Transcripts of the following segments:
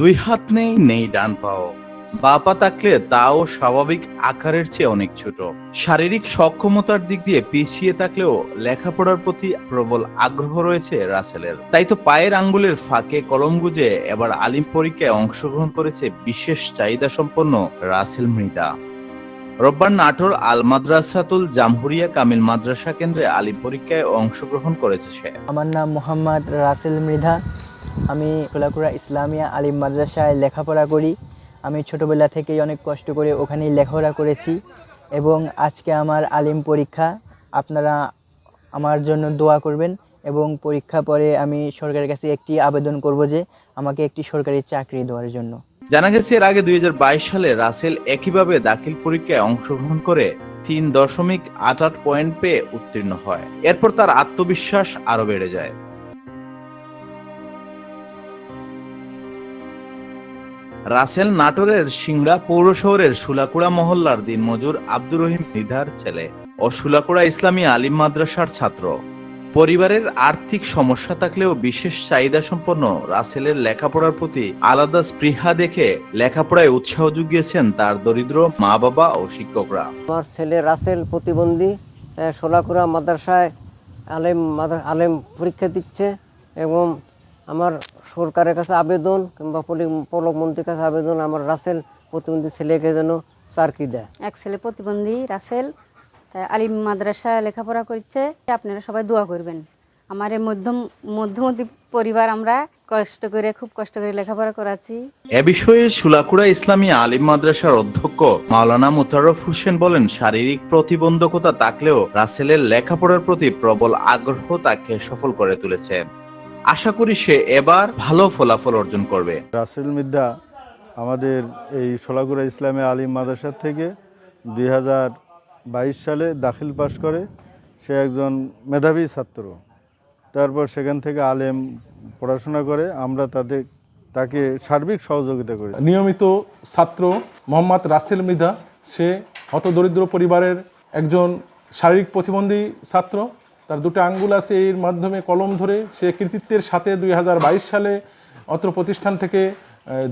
দুই হাত নেই নেই ডান পাও। বা পা থাকলে তাও স্বাভাবিক আকারের চেয়ে অনেক ছোট। শারীরিক সক্ষমতার দিক দিয়ে পিছিয়ে থাকলেও লেখাপড়ার প্রতি প্রবল আগ্রহ রয়েছে রাসেলের। তাই তো পায়ের আঙ্গুলের ফাঁকে কলম গুজে এবার আলিম পরীক্ষায় অংশগ্রহণ করেছে বিশেষ চাহিদা সম্পন্ন রাসেল মৃদা। রোববার নাটোর আল মাদ্রাসাতুল জামহুরিয়া কামিল মাদ্রাসা কেন্দ্রে আলিম পরীক্ষায় অংশগ্রহণ করেছে সে। আমার নাম মোহাম্মদ রাসেল মৃধা। আমি সোলাকুড়া ইসলামিয়া আলিম মাদ্রাসায় লেখাপড়া করি। আমি ছোটোবেলা থেকেই অনেক কষ্ট করে ওখানেই লেখাপড়া করেছি এবং আজকে আমার আলিম পরীক্ষা, আপনারা আমার জন্য দোয়া করবেন এবং পরীক্ষা পরে আমি সরকারের কাছে একটি আবেদন করব যে আমাকে একটি সরকারি চাকরি দেওয়ার জন্য। জানা গেছে, এর আগে দুই হাজার বাইশ সালে রাসেল একইভাবে দাখিল পরীক্ষায় অংশগ্রহণ করে তিন দশমিক আট আট পয়েন্ট পেয়ে উত্তীর্ণ হয়। এরপর তার আত্মবিশ্বাস আরও বেড়ে যায়। রাসেল নাটোরের সিংড়া পৌর শহরের সুলাকুড়া মহল্লার দিনমজুর আব্দুর রহিম নিধার ছেলে ও সুলাকুড়া ইসলামী আলিম মাদ্রাসার ছাত্র। পরিবারের আর্থিক সমস্যা থাকলেও বিশেষ চাহিদা সম্পন্ন রাসেলের লেখাপড়ার প্রতি আলাদা স্পৃহা দেখে লেখাপড়ায় উৎসাহ জুগিয়েছেন তার দরিদ্র মা বাবা ও শিক্ষকরা। আমার ছেলে রাসেল প্রতিবন্ধী সোলাকুড়া মাদ্রাসায় আলেম আলেম পরীক্ষা দিচ্ছে এবং আমার সরকারের কাছে আবেদন কিংবা পলি- পলক মন্ত্রীর কাছে আবেদন আমার রাসেল প্রতিবন্ধী ছেলেকে যেন চাকরি দেয়। এক ছেলে প্রতিবন্ধী রাসেল তাই আলিম মাদ্রাসা লেখাপড়া করছে। আপনারা সবাই দোয়া করবেন। আমার এই মধ্যম মধ্যমতি পরিবার আমরা কষ্ট করে খুব কষ্ট করে লেখাপড়া করাচ্ছি। এ বিষয়ে সুলাকুড়া ইসলামী আলিম মাদ্রাসার অধ্যক্ষ মাওলানা মুতাররফ হোসেন বলেন শারীরিক প্রতিবন্ধকতা থাকলেও রাসেলের লেখাপড়ার প্রতি প্রবল আগ্রহ তাকে সফল করে তুলেছে। আশা করি সে এবার ভালো ফলাফল অর্জন করবে। রাসেল মিদ্দা আমাদের এই সোলাগুড়া ইসলামী আলিম মাদ্রাসা থেকে দুই হাজার বাইশ সালে দাখিল পাশ করে। সে একজন মেধাবী ছাত্র। তারপর সেখান থেকে আলেম পড়াশোনা করে। আমরা তাদের তাকে সার্বিক সহযোগিতা করি। নিয়মিত ছাত্র মোহাম্মদ রাসেল মৃধা সে হতদরিদ্র পরিবারের একজন শারীরিক প্রতিবন্ধী ছাত্র। তার দুটো আঙ্গুল আছে, এর মাধ্যমে কলম ধরে। সে কৃতিত্বের সাথে দুই হাজার বাইশ সালে অত্র প্রতিষ্ঠান থেকে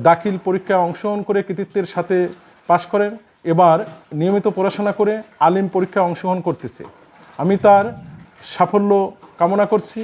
দাখিল পরীক্ষায় অংশগ্রহণ করে কৃতিত্বের সাথে পাশ করেন। এবার নিয়মিত পড়াশোনা করে আলিম পরীক্ষায় অংশগ্রহণ করতেছে। আমি তার সাফল্য কামনা করছি।